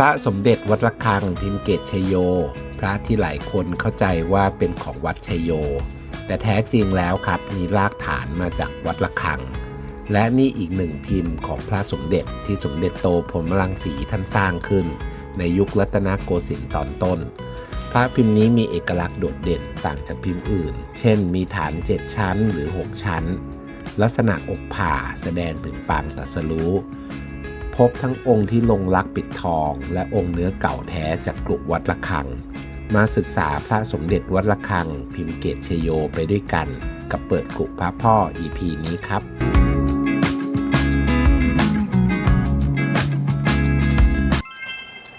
พระสมเด็จวัดระฆังพิมพ์เกตชยโย พระที่หลายคนเข้าใจว่าเป็นของวัดชยโย แต่แท้จริงแล้วครับมีรากฐานมาจากวัดระฆัง และนี่อีกหนึ่งพิมพ์ของพระสมเด็จที่สมเด็จโตพรมรังสีท่านสร้างขึ้น ในยุครัตนโกสินทร์ตอนต้น พระพิมพ์นี้มีเอกลักษณ์โดดเด่นต่างจากพิมพ์อื่น เช่น มีฐาน 7 ชั้นหรือ 6 ชั้น ลักษณะอกผ่าแสดงถึงปางตรัสรู้ พบทั้งองค์ที่ลงลักษณ์ปิดทอง และองค์เนื้อเก่าแท้จากกลุวัดระฆัง มาศึกษาพระสมเด็จวัดระฆัง พิมพ์เกตชโยไปด้วยกัน กับเปิดกลุพระพ่อ EP นี้ครับ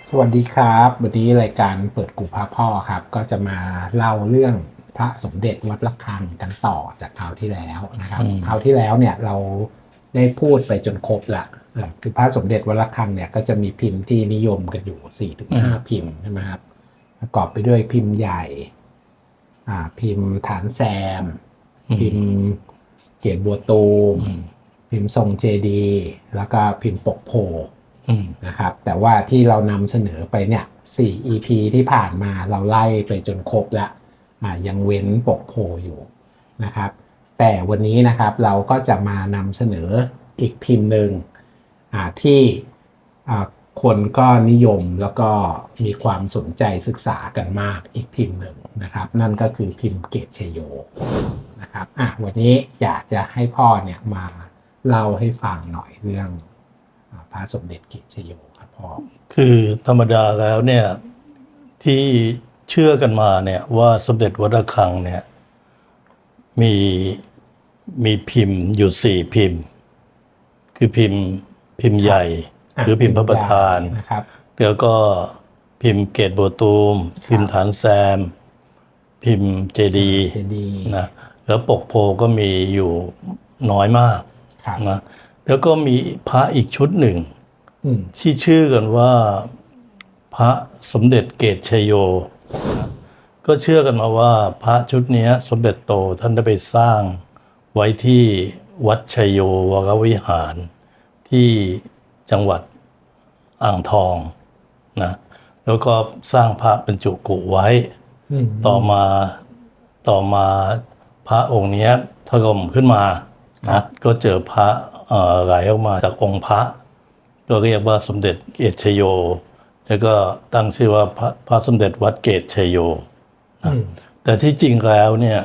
สวัสดีครับ วันนี้รายการเปิดกุพระพ่อครับ ก็จะมาเล่าเรื่องพระสมเด็จวัดระฆังกันต่อจากคราวที่แล้วนะครับอืมคราวที่แล้วเนี่ยเรา ได้พูดไปจนครบละเออคือพระสมเด็จวัดระฆังเนี่ยก็จะมีพิมพ์ที่นิยมกันอยู่4ี่ถึงห้าพิมพ์ใช่ไหมครับประกอบไปด้วยพิมพ์ใหญ่อ่าพิมพ์ฐานแซม พิมพ์เกียรติบัวตูมอืมพิมพ์ทรงเจดีย์แล้วก็พิมพ์ปกโพอืมนะครับ แต่ว่าที่เรานำเสนอไปเนี่ย4 EP ที่ผ่านมาเราไล่ไปจนครบแล้วอ่ายังเว้นปกโพอยู่นะครับ แต่วันนี้นะครับเราก็จะมานำเสนออีกพิมพ์หนึ่งที่คนก็นิยมแล้วก็มีความสนใจศึกษากันมากอีกพิมพ์หนึ่งนะครับ นั่นก็คือพิมพ์เกตชโยนะครับอะวันนี้อยากจะให้พ่อเนี่ยมาเล่าให้ฟังหน่อยเรื่องอพระสมเด็จเกิจชโยครับพ่อคือธรรมดาแล้วเนี่ยที่เชื่อกันมาเนี่ยว่าสมเด็จวัดระฆังเนี่ยมี มีพิมพ์อยู่สี่พิมพ์ คือพิมพ์พิมพ์ใหญ่อะหรือพิมพ์พระประธานนะครับแล้วก็พิมพ์เกตโบวตูม พิมพ์ฐานแซม พิมพ์เจดีย์เจดีย์นะแล้วปกโพก็มีอยู่น้อยมากครับนะแล้วก็มีพระอีกชุดหนึ่งอืมที่ชื่อกันว่าพระสมเด็จเกตชัยโยนะก็เชื่อกันมาว่าพระชุดเนี้ยสมเด็จโตท่านได้ไปสร้าง ไว้ที่วัดชัยโยวรวิหาร ที่จังหวัดอ่างทองนะแล้วก็สร้างพระบรรจุกุไว้อืมต่อมาต่อมาพระองค์เนี้ยถล่มขึ้นมานะก็เจอพระเอ่อไหลออกมาจากองค์พระ ก็เรียกว่าสมเด็จเกตชโย แล้วก็ตั้งชื่อว่าพระพระสมเด็จวัดเกตชโยนะอืมแต่ที่จริงแล้วเนี่ย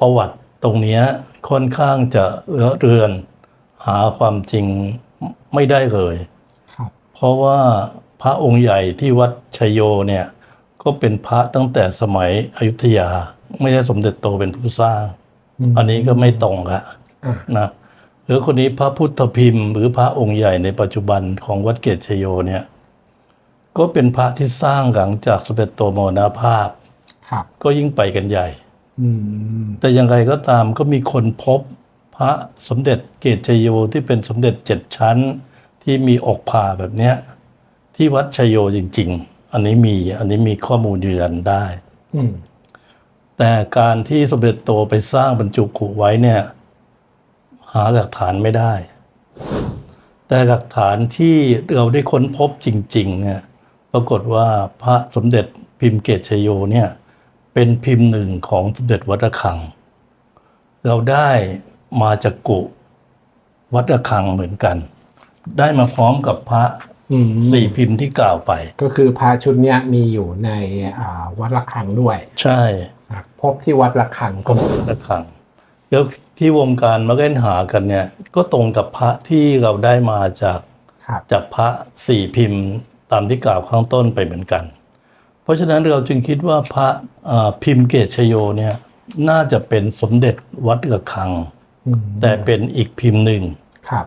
ประวัติ ตรงเนี้ยค่อนข้างจะเลอะเรือน หาความจริงไม่ได้เลยครับเพราะว่าพระองค์ใหญ่ที่วัดชัยโยเนี่ยก็เป็นพระตั้งแต่สมัยอยุธยา ไม่ใช่สมเด็จโตเป็นผู้สร้างมอันนี้ก็ไม่ตรงละอะนะหรือคนนี้พระพุทธพิมพ์ หรือพระองค์ใหญ่ในปัจจุบันของวัดเกตชัยโยเนี่ยก็เป็นพระที่สร้างหลังจากสมเด็จโตมรณภาพครับก็ยิ่งไปกันใหญ่อืม แต่อย่างไรก็ตามก็มีคนพบพระสมเด็จเกตชัยโยที่เป็นสมเด็จเจ็ดชั้น ที่มีอกผ่าแบบเนี้ย ที่วัดชัยโยจริง ๆ อันนี้มีอันนี้มีข้อมูลยืนยันได้อืมแต่การที่สมเด็จโตไปสร้างบรรจุกุไว้เนี่ย หาหลักฐานไม่ได้ แต่หลักฐานที่เราได้ค้นพบจริงๆเนี่ยปรากฏว่าพระสมเด็จพิมพ์เกตชโยเนี่ย เป็นพิมพ์หนึ่งของสมเด็จวัดระฆัง เราได้มาจากกุวัดระฆังเหมือนกัน ได้มาพร้อมกับพระอืมสี่พิมพ์ที่กล่าวไป ก็คือพระชุดเนี้ยมีอยู่ในอ่าวัดระฆังด้วยใช่อะพบที่วัดระฆังก็มีระฆังแล้วที่วงการมาเล่นหากันเนี่ย ก็ตรงกับพระที่เราได้มาจาก ครับ จากพระสี่พิมพ์ตามที่กล่าวข้างต้นไปเหมือนกันเพ ราะฉะนั้นเราจึงคิดว่าพระเอ่อพิมพ์เกตชโยเนี่ยน่าจะเป็นสมเด็จวัดระฆังอืมแต่เป็นอีกพิมพ์หนึ่งครับ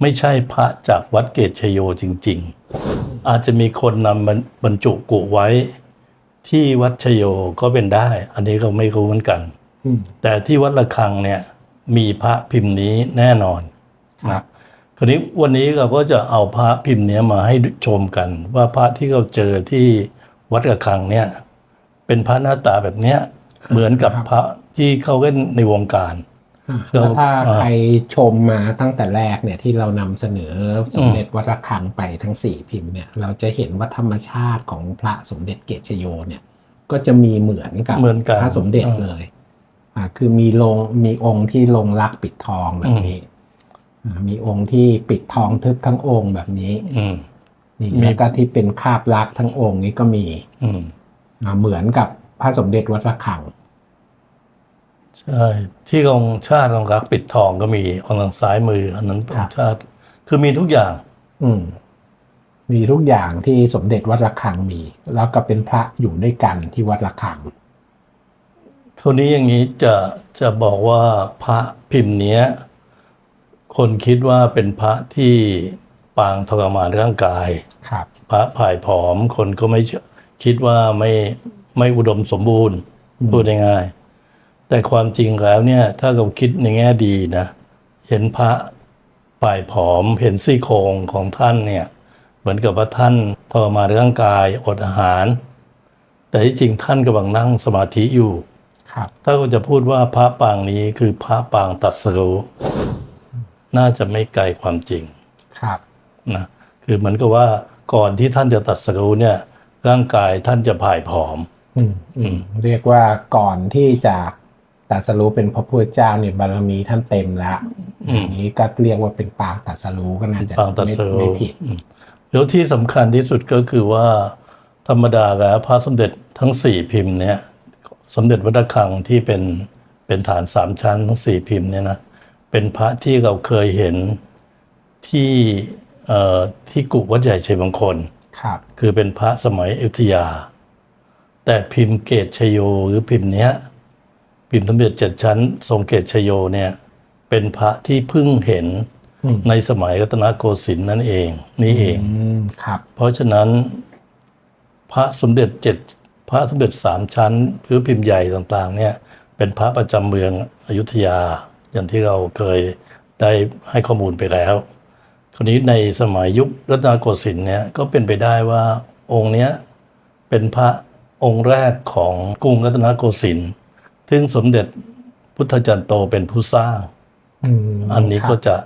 ไม่ใช่พระจากวัดเกตชโยจริง ๆ อาจจะมีคนนำบรรบรรจุกุไว้ ที่วัดชโยก็เป็นได้ อันนี้เราไม่รู้เหมือนกันอืมแต่ที่วัดระฆังเนี่ยมีพระพิมพ์นี้แน่นอนนะคราวนี้วันนี้เราก็จะเอาพระพิมพ์เนี้ยมาให้ชมกัน ว่าพระที่เราเจอที่ วัดระฆังเนี่ยเป็นพระหน้าตาแบบเนี้ยเหมือนกับพระที่เขาเล่นในวงการอะเราแล้วถ้าอ่าใครชมมาตั้งแต่แรกเนี่ยที่เรานำเสนอสมเด็จวัดระฆังไปทั้งสี่พิมพ์เนี่ยเราจะเห็นว่าธรรมชาติของพระสมเด็จเกตชโยเนี่ย ก็จะมีเหมือนกับเหมือนกันพระสมเด็จอ่าเลยอ่าคือมีลงมีองค์ที่ลงรักปิดทองแบบนี้อ่ามีองค์ที่ปิดทองทึบทั้งองค์แบบนี้อื มนี่มีแล้วก็ที่เป็นคาบลักษณ์ทั้งองค์นี้ก็มีอืมอ่าเหมือนกับพระสมเด็จวัดระฆังใช่ที่องค์ชาติองค์รักปิดทองก็มีองค์ทางซ้ายมืออันนั้นองค์ชาติ คือมีทุกอย่าง อืมมีทุกอย่างที่สมเด็จวัดระฆังมี แล้วก็เป็นพระอยู่ด้วยกันที่วัดระฆังคราวนี้อย่างนี้จะจะบอกว่าพระพิมพ์เนี้ย คนคิดว่าเป็นพระที่ ปางทรมานร่างกาย ครับพระผายผอมคนก็ไม่เชื่อคิดว่าไม่ไม่อุดมสมบูรณ์พูดง่ายๆแต่ความจริงแล้วเนี่ย ถ้าเราคิดในแง่ดีนะ เห็นพระป่ายผอมเห็นซี่โครงของท่านเนี่ย เหมือนกับว่าท่านทรมานร่างกายอดอาหาร แต่ที่จริงท่านกำลังนั่งสมาธิอยู่ครับถ้าเราจะพูดว่าพระปางนี้คือพระปางตรัดสรู้น่าจะไม่ไกลความจริง ครับ นะคือเหมือนกับว่าก่อนที่ท่านจะตรัดสรู้เนี่ย ร่างกายท่านจะผ่ายผอม อืมอืมเรียกว่าก่อนที่จะตรัสรู้เป็นพระพุทธเจ้าเนี่ยบารมีท่านเต็มแล้วอืมอย่างนี้ก็เรียกว่าเป็นปางตรัสรู้ก็น่าจะปางตรัดสไม่รู้ไม่ผิดอืมแล้วที่สำคัญที่สุดก็คือว่า ธรรมดาแล้วพระสมเด็จทั้งสี่พิมพ์เนี่ย สมเด็จวัดระฆังที่เป็นเป็นฐานสามชั้นทั้งสี่พิมพ์เนี่ยนะเป็นพระที่เราเคยเห็นที่เอ่อ ที่กุวัดใหญ่ชัยมงคลครับ คือเป็นพระสมัยอยุธยา แต่พิมพ์เกตชโยหรือพิมพ์เนี้ย พิมพ์สมเด็จเจ็ดชั้น ทรงเกตชโยเนี่ย เป็นพระที่เพิ่งเห็นอืมในสมัยรัตนโกสินทร์นั่นเอง นี่เองอืมครับ เพราะฉะนั้น พระสมเด็จเจ็ดพระสมเด็จสามชั้นพื้นพิมพ์ใหญ่ต่างๆ เนี่ย เป็นพระประจำเมืองอยุธยา อย่างที่เราเคยได้ให้ข้อมูลไปแล้ว คราวนี้ในสมัยยุครัตนโกสินทร์เนี่ยก็เป็นไปได้ว่าองค์เนี้ยเป็นพระองค์แรกของกรุงรัตนโกสินทร์ซึ่งสมเด็จพุทธจันโตเป็นผู้สร้างอืมอันนี้ครับก็จะ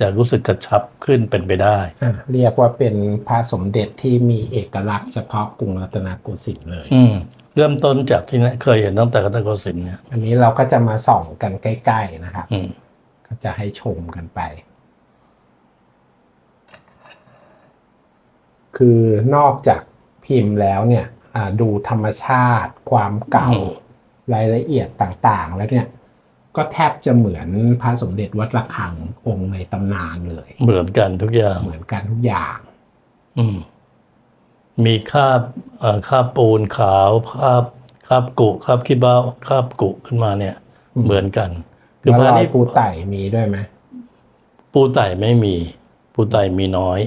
จะรู้สึกกระชับขึ้นเป็นไปได้อะเรียกว่าเป็นพระสมเด็จที่มีเอกลักษณ์เฉพาะกรุงรัตนโกสินทร์เลยอืมเริ่มต้นจากที่นี่เคยเห็นตั้งแต่รัตนโกสินทร์เนี่ยอันนี้เราก็จะมาส่องกันใกล้ ๆ นะครับอืมก็จะให้ชมกันไป คือนอกจากพิมพ์แล้วเนี่ยอ่าดูธรรมชาติ ความเก่ารายละเอียดต่างๆ แล้วเนี่ยก็แทบจะเหมือนพระสมเด็จวัดระฆังองค์ในตำนานเลย เหมือนกันทุกอย่างเหมือนกันทุกอย่าง อืมมีคราบเอ่อคราบปูนขาวคราบคราบกุคราบขี้เบ้าคราบกุขึ้นมาเนี่ยอืมเหมือนกัน คือแล้วพระรอยนี่ปูไต่มีด้วยไหมปูไต่ไม่มี ปูไต่มีน้อย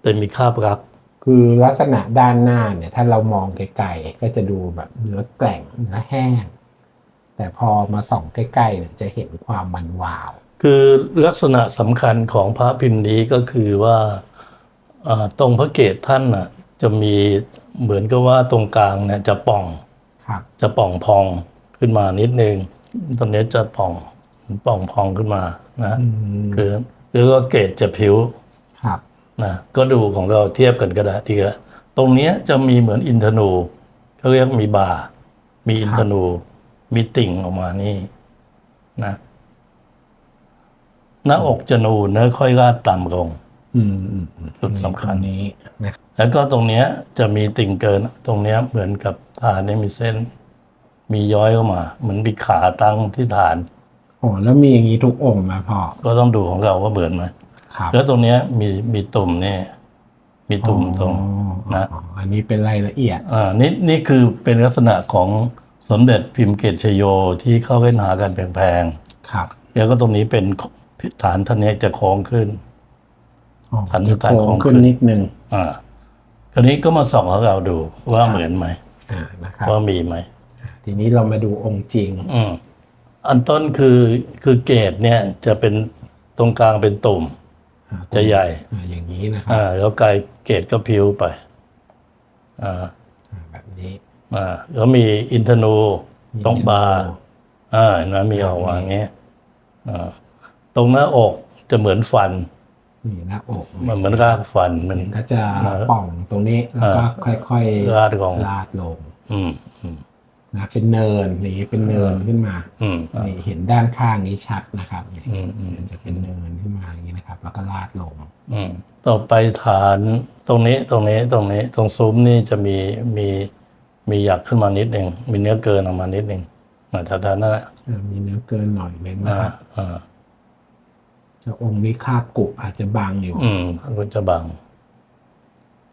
แต่มีคราบรัก คือลักษณะด้านหน้าเนี่ยถ้าเรามองไกลๆก็จะดูแบบเนื้อแกร่งเนื้อแห้ง แต่พอมาส่องใกล้ๆเนี่ยจะเห็นความมันวาว คือลักษณะสำคัญของพระพิมพ์นี้ก็คือว่าอ่าตรงพระเกศท่านน่ะจะมีเหมือนกับว่าตรงกลางเนี่ยจะป่องครับจะป่องพองขึ้นมานิดนึงตอนนี้จะป่องป่องพองขึ้นมานะอืมคือคือก็เกรดจะผิวครับ นะก็ดูของเราเทียบกันก็ได้ทีละตรงเนี้ยจะมีเหมือนอินทนูเขาเรียกมีบาร์มีอินทนูมีติ่งออกมานี่นะหน้าอกจะนูนแล้วค่อยลาดต่ำลงอืมอืมอืมจุดสำคัญตรงนี้นะแล้วก็ตรงเนี้ยจะมีติ่งเกิน ตรงเนี้ยเหมือนกับฐานเนี่ยมีเส้น มีย้อยเข้ามา เหมือนมีขาตั้งที่ฐานโอ้แล้วมีอย่างนี้ทุกองค์ไหมาพ่อ ก็ต้องดูของเราว่าเหมือนไหมครับ แล้วตรงเนี้ยมีมีตุ่มเนี่ยมีตุ่มตรงอ๋อนะอ๋ออันนี้เป็นรายละเอียดอ่านี่นี่คือเป็นลักษณะของสมเด็จพิมพ์เกตชโยที่เข้าเล่นหากันแพงครับๆแล้วก็ตรงนี้เป็นฐานท่านเนี้ยจะโค้งขึ้นอ๋อสันสุจะดท้ายโค้ของงขึ้นขึ้นนิดนึงอ่าคราวนี้ก็มาส่องของเราดูว่าเหมือนไหมอ่านะครับว่ามีไหมทีนี้เรามาดูองค์จริง อืมอันต้นคือคือเกตเนี่ยจะเป็นตรงกลางเป็นตุ่มอ่า จะใหญ่อ่าอย่างนี้นะครับอ่าแล้วกลายเกตก็พิ้วไปอ่าอ่าแบบนี้อ่าแล้วมีอินทนูมีตรงบาร์อินทนูอ่าเห็นไหมมีออกมาอย่างเงี้ยอ่าตรงหน้าอกจะเหมือนฟันนี่หน้าอกมันเหมือนรากฟันมันก็จะป่องตรงนี้แล้วก็ค่อยลาดลงลาดลง อืมอืม นะเป็นเนินนี่เป็นเนินขึ้นมาอืมนี่เห็นด้านข้างนี้ชัดนะครับนี่อืมอืมมันจะเป็นเนินขึ้นมาอย่างนี้นะครับ แล้วก็ลาดลง อืมต่อไปฐานตรงนี้ตรงนี้ตรงนี้ตรงซุ้มนี่จะมีมีมีหยักขึ้นมานิดหนึ่งมีเนื้อเกินออกมานิดหนึ่งเหมือนแถวๆนั่นแหละอ่ามีเนื้อเกินหน่อยนึงนะอ่าครับอ่าแต่องค์นี้คาบกุอาจจะบางอยู่อืมรู้จะบัง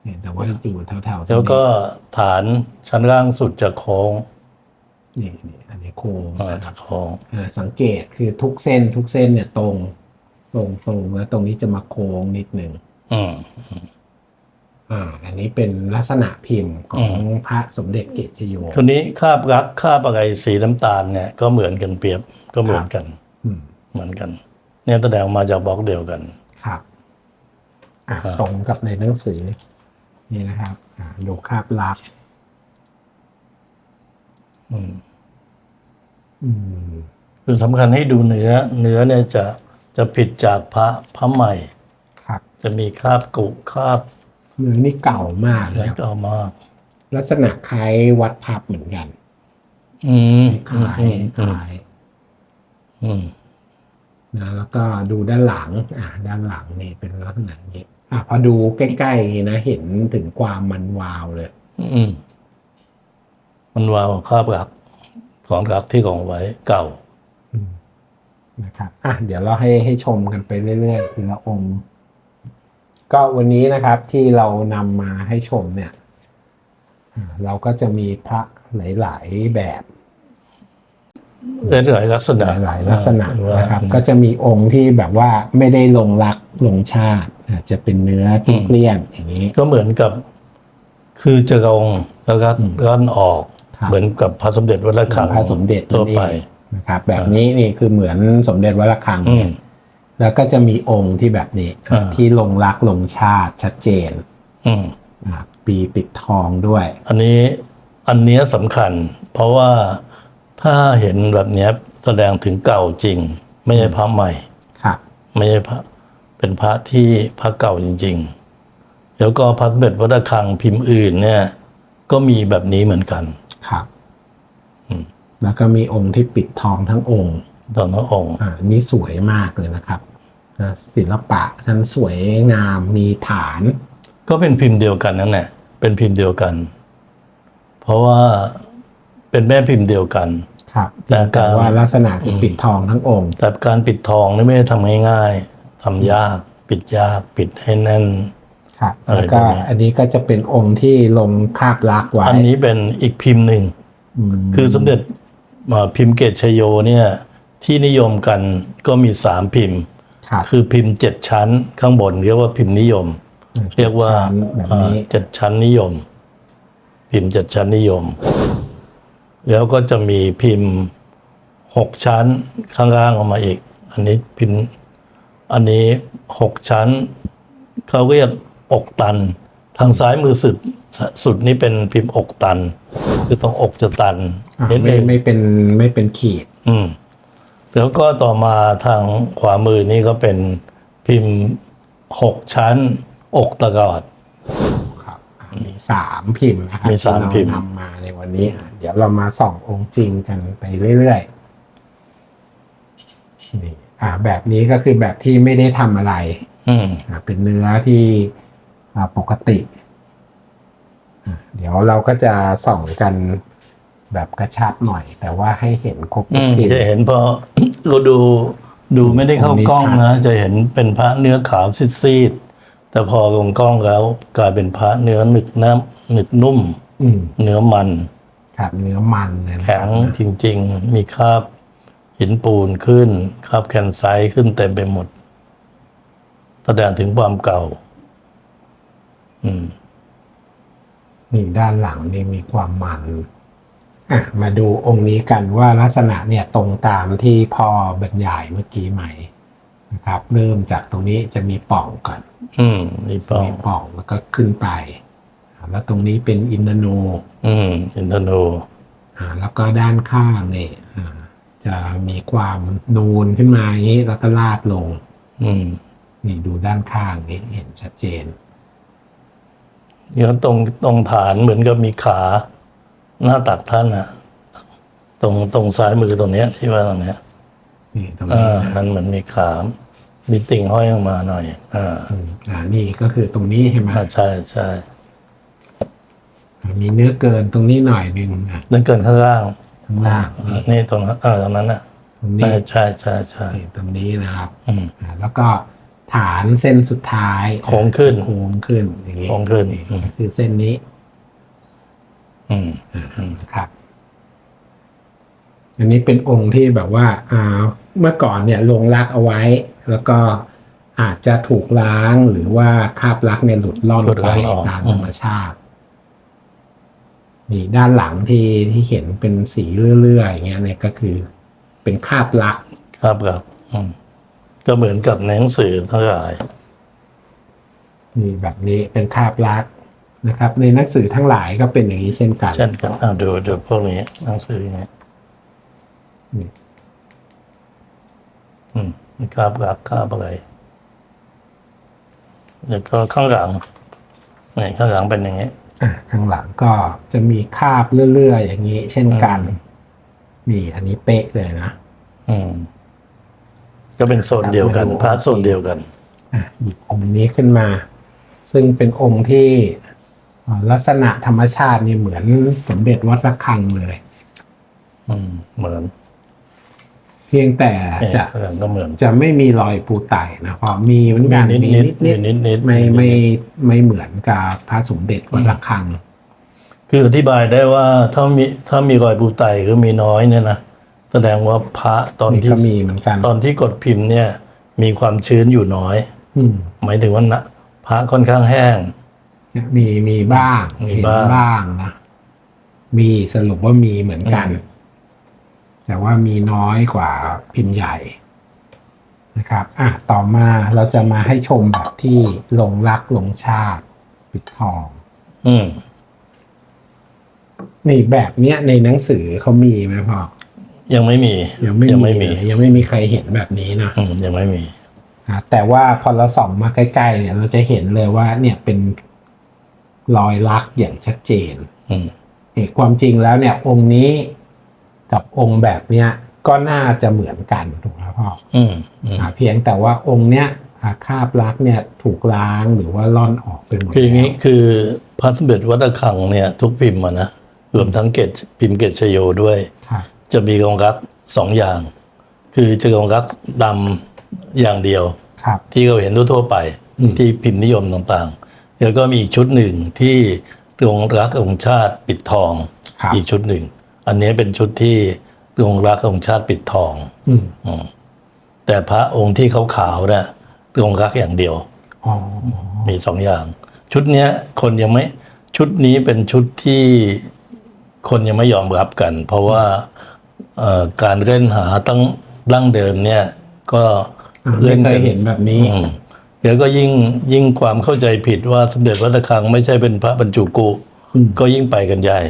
เนี่ยแต่ว่าอยู่แถวๆตรงนี้แล้วก็ฐานชั้นล่างสุดจะโค้ง นี่นี่อันนี้โค้งเออจะโค้งอ่าสังเกตคือทุกเส้นทุกเส้นเนี่ยตรง ตรงตรงแล้วตรงนี้จะมาโค้งนิดหนึ่งอืมอ่าอันนี้เป็นลักษณะพิมพ์ของพระสมเด็จเกตชโยคนนี้คาบรักคาบอะไรสีน้ำตาลเนี่ยก็เหมือนกันเปรียบก็เหมือนกันอืมเหมือนกัน เนี่ยแสดงมาจากบล็อกเดียวกัน ครับอะอ่าตรงกับในหนังสือนี่นะครับอ่าดูคาบลักษณ์อืมอืม คือสำคัญให้ดูเนื้อ เนื้อเนี่ยจะจะผิดจากพระพระใหม่ ครับ จะมีคราบกุคราบเนื้อนี่เก่ามากอะไรนะครับก็เอามาก ลักษณะคล้ายวัดพับเหมือนกัน อืมคล้ายอืมคล้ายอืมนะแล้วก็ดูด้านหลัง อ่า ด้านหลังนี่เป็นลักษณะอย่างนี้ อะพอดูใกล้ๆนะเห็นถึงความมันวาวเลย อืม มันวาวคราบรักของรักที่ของไว้เก่านะครับอะเดี๋ยวเราให้ให้ชมกันไปเรื่อยๆทีละองค์ ก็วันนี้นะครับที่เรานำมาให้ชมเนี่ยอ่าเราก็จะมีพระหลาย ๆ แบบหลายๆลักษณะหลายๆลักษณะว่านะครับ ก็จะมีองค์ที่แบบว่าไม่ได้ลงรักลงชาติอาจจะเป็นเนื้อเกลี้ยงๆอย่างนี้ ก็เหมือนกับ คือจะลงแล้วก็ร่อนออกครับ เหมือนกับพระสมเด็จวัดระฆังพระสมเด็จทั่วไปนั่นเองนะครับแบบนี้นี่คือเหมือนสมเด็จวัดระฆังอืเนี่มยแล้วก็จะมีองค์ที่แบบนี้อ่าที่ลงรักลงชาติชัดเจนอืมอ่าปีปิดทองด้วย อันนี้อันเนี้ยสำคัญ เพราะว่าถ้าเห็นแบบเนี้ยแสดงถึงเก่าจริง ไม่ใช่พระใหม่ครับไม่ใช่พระเป็นพระที่พระเก่าจริง ๆ แล้วก็พระสมเด็จวัดระฆังพิมพ์อื่นเนี่ย ก็มีแบบนี้เหมือนกัน ครับแล้วก็มีองค์ที่ปิดทองทั้งองค์ตอนพระองค์อ่านี่สวยมากเลยนะครับนะศิลปะท่านสวยงามมีฐาน ก็เป็นพิมพ์เดียวกันนั่นแหละเป็นพิมพ์เดียวกัน เพราะว่าเป็นแม่พิมพ์เดียวกันครับแต่การว่าลักษณะคือปิดทองทั้งองค์ แต่การปิดทองนี่ไม่ได้ทำง่ายๆทำยาก ปิดยาก ปิดให้แน่น ครับอะไรแล้วก็พวกนี้อันนี้ก็จะเป็นองค์ที่ลงคาบลักษณ์ไว้อันนี้เป็นอีกพิมพ์หนึ่งมคือสมเด็จเอ่อพิมพ์เกตชโยเนี่ยที่นิยมกันก็มีสามพิมพ์ครับคือพิมพ์เจ็ดชั้นข้างบนเรียกว่าพิมพ์นิยม เรียกว่าชั้นแบบเอ่อนี้เจ็ดชั้นนิยม พิมพ์เจ็ดชั้นนิยม แล้วก็จะมีพิมพ์หกชั้นข้างล่างออกมาอีก อันนี้พิมพ์อันนี้หกชั้น เขาเรียก อกตัน ทางซ้ายมือสุดสุดนี่เป็นพิมพ์อกตัน คือตรงอกจะตันอ่านิดไม่นึงไม่เป็นไม่เป็นขีด อืมแล้วก็ต่อมาทางขวามือนี่ก็เป็นพิมพ์หกชั้น อกตะกอดครับอ่ามีสามพิมพ์นะครับมีสามที่เรพิมพ์นำมาในวันนี้อะเดี๋ยวเรามาส่ององค์จริงกันไปเรื่อยๆนี่อ่า แบบนี้ก็คือแบบที่ไม่ได้ทำอะไร อืมอ่าเป็นเนื้อที่อ่า ปกติอะเดี๋ยวเราก็จะส่องกันแบบกระชับหน่อย แต่ว่าให้เห็นครบอืทุกมพิมพ์จะเห็นพอเราดูดูไม่ได้เข้ากล้องนะ จะเห็นเป็นพระเนื้อขาวซีดๆแต่พอลงกล้องแล้วกลายเป็นพระเนื้อหนึกน้ำหนึกนุ่มอืมเนื้อมันครับเนื้อมันเลยนะคแข็รับงจริง ๆ มีคราบหินปูนขึ้นคราบแคนไซต์ขึ้นเต็มไปหมด แสดงถึงความเก่าอืม นี่ด้านหลังนี่มีความมันอะมาดูองค์นี้กันว่าลักษณะเนี่ยตรงตามที่พ่อบรรยายเมื่อกี้ไหมนะครับ เริ่มจากตรงนี้จะมีปล่องก่อน อืมนี่ป้องมีปล่องแล้วก็ขึ้นไปอะแล้วตรงนี้เป็นอินทนูอืมอินทนูอ่า แล้วก็ด้านข้างนี่อ่าจะมีความนูนขึ้นมาอย่างนี้แล้วก็ลาดลง อืมนี่ดูด้านข้างนี้เห็นชัดเจน เนี่ยตรงตรงฐานเหมือนกับมีขาหน้าตักท่านอะตรงตรงซ้ายมือตรงเนี้ย ที่ว่าตรงเนี้ยนี่ตรงอ่านี้นะมันเหมือนมีขา มีติ่งห้อยออกมาหน่อย อ่าอืมอ่า นี่ก็คือตรงนี้ใช่ไหมอ่าใช่ใช่มีเนื้อเกินตรงนี้หน่อยหนึ่งนะนั่นเกินข้างล่างข้างล่าง อ่านี่ตรงนั้นเออตรงนั้นน่ะตรงเอนี้อใช่ใช่ใช่นี่ตรงนี้นะครับอืม อ่าแล้วก็ ฐานเส้นสุดท้ายโค้งขึ้นโค้งขึ้นอย่างนี้โค้งขึ้นนี่อืมคือเส้นนี้ อืมครับ อันนี้เป็นองค์ที่แบบว่าอ่าเมื่อก่อนเนี่ยลงรักเอาไว้ แล้วก็อาจจะถูกล้างหรือว่าคราบลักเนี่ยหลุดล่อนหลุดไปล่อนออกตามธรรมชาตินี่ด้านหลังที่ที่เห็นเป็นสีเลื่อยๆอย่างเงี้ยเนี่ยก็คือเป็นคราบลักครับครับอืม ก็เหมือนกับในหนังสือทั้งหลาย นี่แบบนี้เป็นคราบลักนะครับ ในหนังสือทั้งหลายก็เป็นอย่างนี้เช่นกันเช่นกันอ่าดูดูพวกนี้หนังสืออย่างเงี้ยนี่อืมมีคราบรักคราบอะไรแล้วก็ข้างหลังนี่ข้างหลังเป็นอย่างเงี้ยอะข้างหลังก็จะมีคราบเลื่อยๆอย่างนี้ เช่นกัน นี่อันนี้เป๊ะเลยนะ อืม ก็เป็นโซนเดียวกันไม่รู้พาร์ทโซนเดียวกันอะหยิบองค์นี้ขึ้นมา ซึ่งเป็นองค์ที่เอ่อลักษณะธรรมชาตินี่เหมือนสมเด็จวัดระฆังเลย อืมเหมือน เพียงแต่เนี่ยจะข้างหลังก็เหมือนจะไม่มีรอยปูไต่นะเพราะมีเหมือนกันมีนิดๆมีมีนิดๆไม่มีนิดๆไม่ไม่เหมือนกับพระสมเด็จวัดระฆัง คืออธิบายได้ว่าถ้ามีถ้ามีรอยปูไตก็มีน้อยเนี่ยนะ แสดงว่าพระตอนนี่ที่ก็มีเหมือนกัน ตอนที่กดพิมพ์เนี่ย มีความชื้นอยู่น้อย อืม หมายถึงว่านะพระค่อนข้างแห้ง มีมีบ้างมีเห็นบ้างบ้างนะ มีสรุปว่ามีเหมือนกัน แต่ว่ามีน้อยกว่าพิมพ์ใหญ่นะครับ อะ ต่อมาเราจะมาให้ชมแบบที่ลงรักลงชาติปิดทอง อืม นี่แบบเนี้ยในหนังสือเขามีไหมพ่อ ยังไม่มียังไม่ไม่มี มีเลยยังไม่มีใครเห็นแบบนี้นะอืมยังไม่มี อะแต่ว่าพอเราส่องมาใกล้ๆเนี่ยเราจะเห็นเลยว่าเนี่ยเป็นรอยลักอย่างชัดเจน อืมเหตุความจริงแล้วเนี่ยองค์นี้กับองค์แบบเนี้ยก็น่าจะเหมือนกันถูกไหมพ่ออืมอืมอ่าเพียงแต่ว่าองค์เนี้ยอ่าคราบลักเนี่ยถูกล้างหรือว่าล่อนออกไปหมดคืออย่างนี้แล้วคือพระสมเด็จวัดระฆังเนี่ย ทุกพิมพ์อะนะรวมทั้งเกตพิมพ์เกตชโยด้วยครับ จะมีกองรักสองอย่าง คือจะกองรักดำอย่างเดียวครับที่เราเห็นทั่วๆไปอืมที่พิมพ์นิยมต่างๆ แล้วก็มีอีกชุดหนึ่งที่กองรักองค์ชาติปิดทองครับอีกชุดหนึ่ง อันนี้เป็นชุดที่องค์รักองค์ชาติปิดทองอืมอืมแต่พระองค์ที่ขาวๆนะองค์รักอย่างเดียวอ๋อมีสองอย่าง ชุดเนี้ย คนยังไม่ชุดนี้เป็นชุดที่คนยังไม่ยอมรับกัน เพราะว่าเอ่อ การเล่นหาตั้งดั้งเดิมเนี่ย ก็อ่าไม่เคยเห็นแบบนี้อืมแล้วก็ยิ่งยิ่งความเข้าใจผิดว่าสมเด็จวัดระฆังไม่ใช่เป็นพระบรรจุกุอืมก็ยิ่งไปกันใหญ่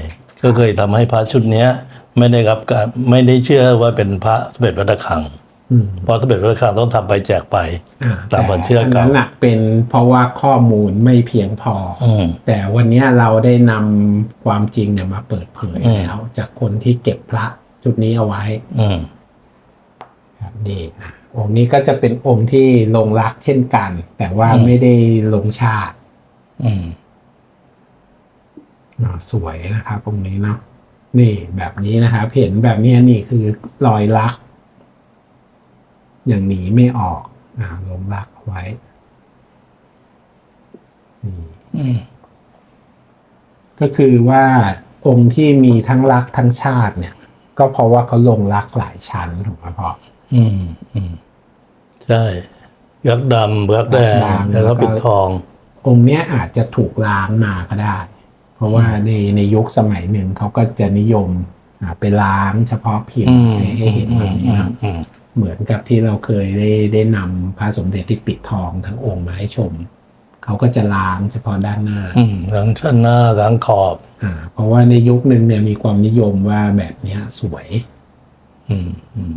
ก็เคยทำให้พระชุดเนี้ย ไม่ได้รับการไม่ได้เชื่อว่าเป็นพระสมเด็จวัดระฆังอืมเพราะสมเด็จวัดระฆังต้องทำไปแจกไปอ่าตามความเชื่อแต่อันเก่านั้นน่ะเป็นเพราะว่าข้อมูลไม่เพียงพอออืมแต่วันเนี้ยเราได้นำความจริงเนี่ยมาเปิดเผยอืมแล้วจากคนที่เก็บพระ ชุดนี้เอาไว้ อืมครับนี่นะองค์นี้ก็จะเป็นองค์ที่ลงรักเช่นกัน แต่ว่าอืมไม่ได้ลงชาติอืมอ่าสวยนะครับองค์นี้เนาะนี่แบบนี้นะครับเห็นแบบนี้นี่คือรอยลัก อย่างหนีไม่ออก อ่าลงรักเอาไว้นี่อืมก็คือว่าองค์ที่มีทั้งรักทั้งชาติเนี่ย ก็เพราะว่าเขาลงรักหลายชั้นถูกไหมพ่ออืมอืมใช่ยักษ์ดำยักษ์แดงยักษ์ดำแล้วก็ปิดทอง องค์เนี้ยอาจจะถูกล้างมาก็ได้ เพราะว่าในในยุคสมัยหนึ่งเขาก็จะนิยมอ่าไปล้างเฉพาะผิวอืมให้ให้เห็นแบบนี้นะอืมเหมือนกับที่เราเคยได้ได้นำพระสมเด็จที่ปิดทองทั้งองค์มาให้ชม เขาก็จะล้างเฉพาะด้านหน้าอืมหลังชั้นหน้าหลังขอบอ่าเพราะว่าในยุคหนึ่งเนี่ยมีความนิยมว่าแบบเนี้ยสวยออืมอืม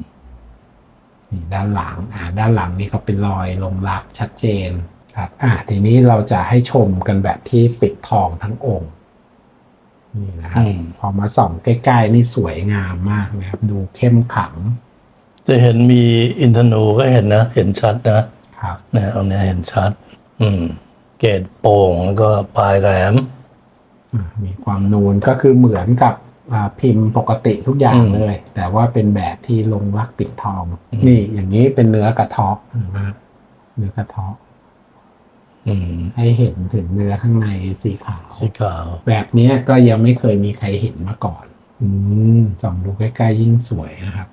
นี่ด้านหลังอ่าด้านหลังนี่ก็เป็นรอยลงรักชัดเจนครับอ่าทีนี้เราจะให้ชมกันแบบที่ปิดทองทั้งองค์นี่นะครับอืมพอมาส่องใกล้ๆนี่สวยงามมากนะครับ ดูเข้มขลัง จะเห็นมีอินทนูก็เห็นนะ เห็นชัดนะครับเนี่ยเอาเนี้ยเห็นชัด อืม เกตโป่งแล้วก็ปลายแหลมอ่ามีความนูนก็คือเหมือนกับอ่าพิมพ์ปกติทุกอย่างอืมเลย แต่ว่าเป็นแบบที่ลงรักปิดทอง นี่อย่างนี้เป็นเนื้อกระเทาะเห็นไหมเนื้อกระเทาะอืมให้เห็นถึงเนื้อข้างในสีขาว สีขาว แบบเนี้ยก็ยังไม่เคยมีใครเห็นมาก่อน อืมส่องดูใกล้ๆยิ่งสวยนะครับ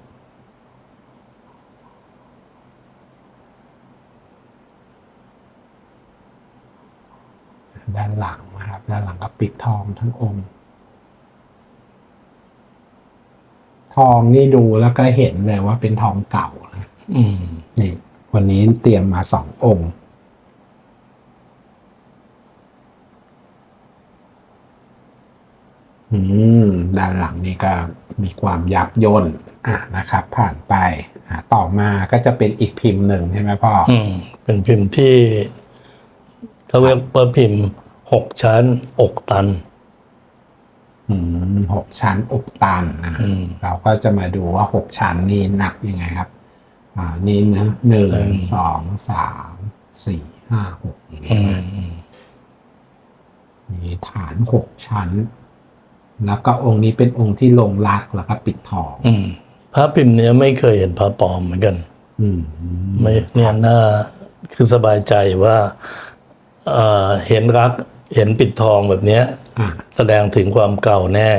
ด้านหลังนะครับด้านหลังก็ปิดทองทั้งองค์ ทองนี่ดูแล้วก็เห็นเลยว่าเป็นทองเก่านะอืมนี่วันนี้เตรียมมาสององค์อืมด้านหลังนี่ก็มีความยับย่นอะนะครับ ผ่านไปอะต่อมาก็จะเป็นอีกพิมพ์หนึ่งใช่ไหมพ่อออืมเป็นพิมพ์ที่ เขาเรียกว่าพิมพ์หกชั้นอกตัน อืมหกชั้นอกตันนะอืม เราก็จะมาดูว่าหกชั้นนี่หนักยังไงครับ อ่า นี่นะหนึ่งอืมสองสามสี่ห้าหกอย่างอืนี้มนะอืมมีฐานหกชั้น แล้วก็องค์นี้เป็นองค์ที่ลงรักแล้วก็ปิดทองอืมพระพิมพ์เนี้ยไม่เคยเห็นพระปลอมเหมือนกัน อืมไม่เนี่ยน่าคือสบายใจว่า เอ่อเห็นรักเห็นปิดทองแบบเนี้ยอะแสดงถึงความเก่าแน่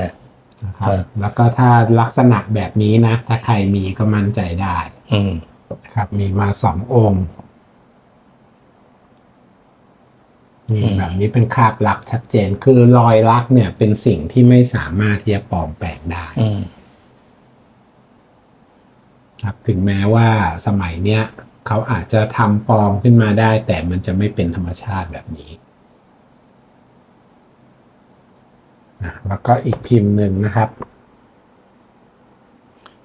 นะครับครับ แล้วก็ถ้าลักษณะแบบนี้นะ ถ้าใครมีก็มั่นใจได้อืม นะครับ มีมาสององค์นี่แบบนี้เป็นคราบลักชัดเจนคือรอยลักเนี่ย เป็นสิ่งที่ไม่สามารถที่จะปลอมแปลงได้ อืม ครับถึงแม้ว่าสมัยเนี้ย เขาอาจจะทำปลอมขึ้นมาได้ แต่มันจะไม่เป็นธรรมชาติแบบนี้อะแล้วก็อีกพิมพ์หนึ่งนะครับ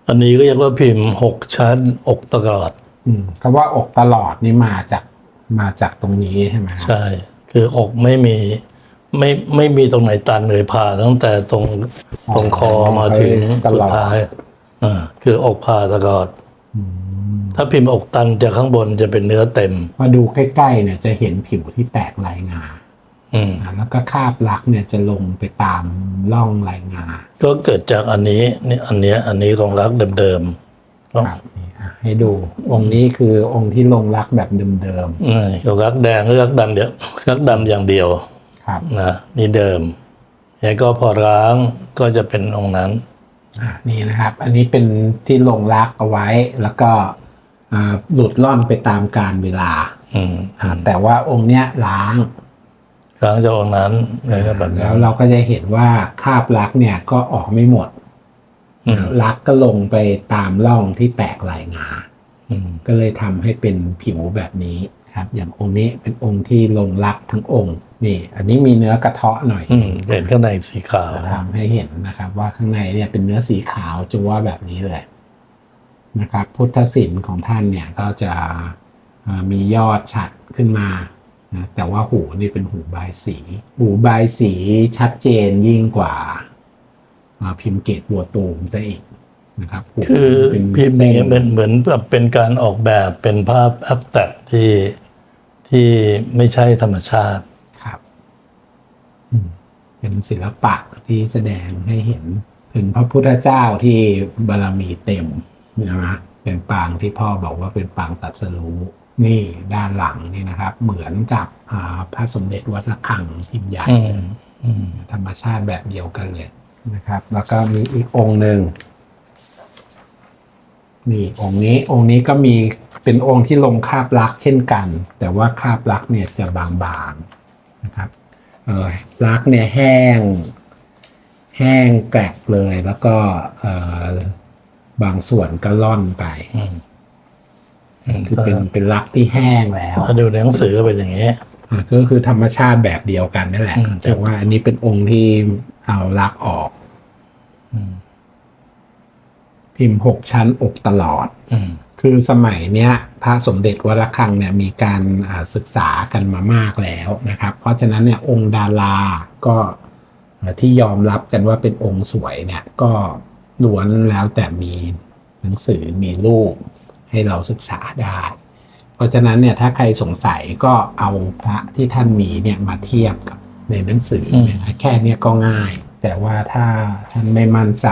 อันนี้ก็เรียกว่าพิมพ์หกชั้นอกตลอดอืมคำว่าอกตลอดนี่มาจากมาจากตรงนี้ใช่ไหมครับใช่ คืบอกไม่มีไม่ไม่มีตรงไหนตันเลยผ่าตั้งแต่ตรงตรงคอมาถึงสุดท้ายอ่าคืออกผ่าตลอดอืม ถ้าพิมพ์อกตันจากข้างบนจะเป็นเนื้อเต็มพอดูใกล้ๆเนี่ยจะเห็นผิวที่แตกลายงาอืมอะแล้วก็คราบลักเนี่ยจะลงไปตามร่องลายงาก็เกิดจากอันนี้นี่อันเนี้ยอันนี้ของรักเดิมๆก็ครับนี่อะให้ดูองค์นี้คือองค์ที่ลงรักแบบเดิมอืมของรักแดงหรือรักดำเดียวรักดำอย่างเดียวๆครับนะนี่เดิมแล้วก็พอร้างก็จะเป็นองค์นั้น อะนี่นะครับ อันนี้เป็นที่ลงรักเอาไว้แล้วก็อ่า หลุดล่อนไปตามกาลเวลาอืมอะแต่ว่าองค์เนี้ยล้างครั้งจากองค์นั้นเลยก็แบบนั้แล้นวเราก็จะเห็นว่าคราบลักเนี่ยก็ออกไม่หมดอืมลักก็ลงไปตามร่องที่แตกลายงาอืมก็เลยทำให้เป็นผิวแบบนี้ครับ อย่างองค์นี้เป็นองค์ที่ลงลักทั้งองค์นี่ อันนี้มีเนื้อกระเทาะหน่อยอืมเห็นข้างในสีขาวทำให้เห็นนะครับ ว่าข้างในเนี่ยเป็นเนื้อสีขาวจัวแบบนี้เลย นะครับพุทธศิลป์ของท่านเนี่ยก็จะเอ่อมียอดฉัดขึ้นมานะแต่ว่าหูนี่เป็นหูบายสี หูบายสีชัดเจนยิ่งกว่าเอ่อพิมพ์เกตบัวตูมซะอีกนะครับหูคือเป็นพิมพ์อย่างเงี้ยส้เป็นเหมือนแบบเป็นการออกแบบเป็นภาพแอ t แ a c t ที่ที่ไม่ใช่ธรรมชาติครับอืมเป็นศิลปะที่แสดงให้เห็นถึงพระพุทธเจ้าที่บารมีเต็ม นะเป็นปางที่พ่อบอกว่าเป็นปางตัดสรู้นี่ด้านหลังนี่นะครับ เหมือนกับอ่าพระสมเด็จวัดระฆังพิมพ์ใหญ่อืมอืมธรรมชาติแบบเดียวกันเลยนะครับ แล้วก็มีอีกองค์หนึ่งนี่องค์นี้องค์นี้ก็มีเป็นองค์ที่ลงคราบลักษณ์เช่นกัน แต่ว่าคราบลักษณ์เนี่ยจะบางๆนะครับเออลักษณ์เนี่ยแห้ง แห้งแกรกเลยแล้วก็เออ บางส่วนก็ล่อนไปอืมอืมคือเป็นเป็นลักษณ์ที่แห้งแล้วถ้าดูในหนังสือก็เป็นอย่างนี้อ่าก็คือธรรมชาติแบบเดียวกันนั่นแหละอืมแต่ว่าอันนี้เป็นองค์ที่เอาลักษณ์ออกพิมพ์หกชั้นอกตลอดอืมคือสมัยเนี้ยพระสมเด็จวัดระฆังเนี่ยมีการอ่าศึกษากันมามากแล้วนะครับ เพราะฉะนั้นเนี่ยองค์ดาราก็เอ่อที่ยอมรับกันว่าเป็นองค์สวยเนี่ยก็ ล้วนแล้วแต่มีหนังสือมีรูปให้เราศึกษาได้ เพราะฉะนั้นเนี่ยถ้าใครสงสัยก็เอาพระที่ท่านมีเนี่ยมาเทียบกับในหนังสือเนี่ยแค่เนี้ยก็ง่าย แต่ว่าถ้าท่านไม่มั่นใจ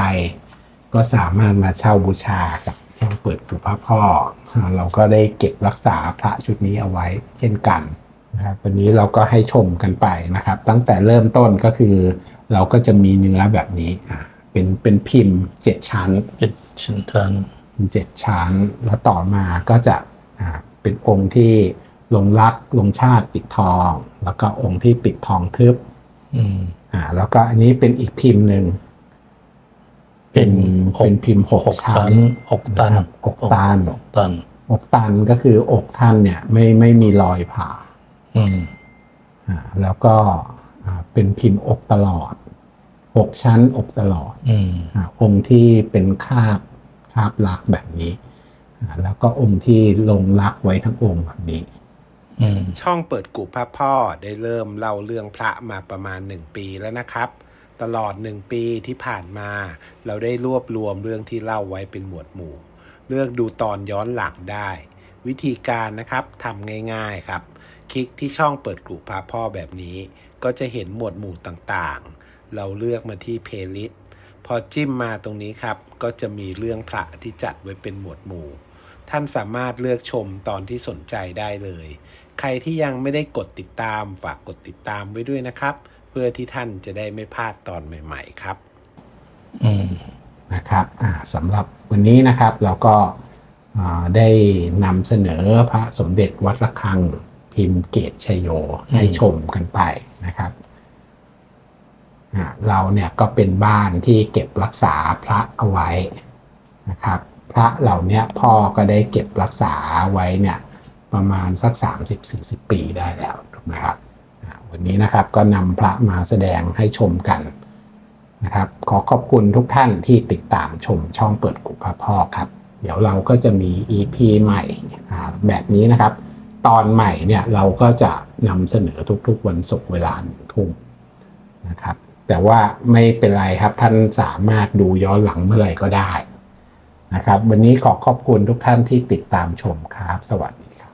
ก็สามารถมาเช่าบูชากับช่องเปิดกูพระพ่ออ่าเราก็ได้เก็บรักษาพระชุดนี้เอาไว้เช่นกันนะครับวันนี้เราก็ให้ชมกันไปนะครับ ตั้งแต่เริ่มต้นก็คือ เราก็จะมีเนื้อแบบนี้อะ เป็นเป็นพิมพ์เจ็ดชั้นเป็นชิ้นทันเจ็ดชั้น แล้วต่อมาก็จะอ่าเป็นองค์ที่ลงรักลงชาติปิดทอง แล้วก็องค์ที่ปิดทองทึบอืมอ่า แล้วก็อันนี้เป็นอีกพิมพ์หนึ่งเป็นเป็นพิมพ์หกหกชั้ชั้นนหกตันนะครับหกตันหกตันอกตันก็คืออกท่านเนี่ย ไม่ไม่มีรอยผ่า อืมอ่าแล้วก็อ่าเป็นพิมพ์อกตลอด หกชั้นอกตลอดอืมอาองค์ที่เป็นคาบคาบลักษณ์แบบนี้อ่าแล้วก็องค์ที่ลงลักษณ์ไว้ทั้งองค์แบบนี้อืมช่องเปิดกูพระพ่อได้เริ่มเล่าเรื่องพระมาประมาณ1ปีแล้วนะครับ ตลอด1ปีที่ผ่านมา เราได้รวบรวมเรื่องที่เล่าไว้เป็นหมวดหมู่ เลือกดูตอนย้อนหลังได้ วิธีการนะครับทำง่ายๆครับ คลิกที่ช่องเปิดกลุ่พระพ่อแบบนี้ ก็จะเห็นหมวดหมู่ต่างๆ เราเลือกมาที่เพลย์ลิสต์พอจิ้มมาตรงนี้ครับ ก็จะมีเรื่องพระที่จัดไว้เป็นหมวดหมู่ ท่านสามารถเลือกชมตอนที่สนใจได้เลย ใครที่ยังไม่ได้กดติดตามฝากกดติดตามไว้ด้วยนะครับ เพื่อที่ท่านจะได้ไม่พลาดตอนใหม่ ๆ ครับ อืมนะครับอ่าสำหรับวันนี้นะครับเราก็าได้นำเสนอพระสมเด็จวัดระฆังพิมพ์เกตชยโยให้ชมกันไปนะครับ เราเนี่ยก็เป็นบ้านที่เก็บรักษาพระเอาไว้นะครับ พระเหล่านี้พ่อก็ได้เก็บรักษาไว้เนี่ยประมาณสัก 30-40 ปีได้แล้วถูกไหมครับวันนี้นะครับก็นำพระมาแสดงให้ชมกันนะครับ ขอขอบคุณทุกท่านที่ติดตามชมช่องเปิดกุพระพ่อครับ เดี๋ยวเราก็จะมี EP ใหม่แบบนี้นะครับ ตอนใหม่เนี่ยเราก็จะนำเสนอทุกๆวันศุกร์เวลาหนึ่งทุ่มนะครับ แต่ว่าไม่เป็นไรครับท่านสามารถดูย้อนหลังเมื่อไหร่ก็ได้นะครับ วันนี้ขอขอบคุณทุกท่านที่ติดตามชมครับ สวัสดีครับ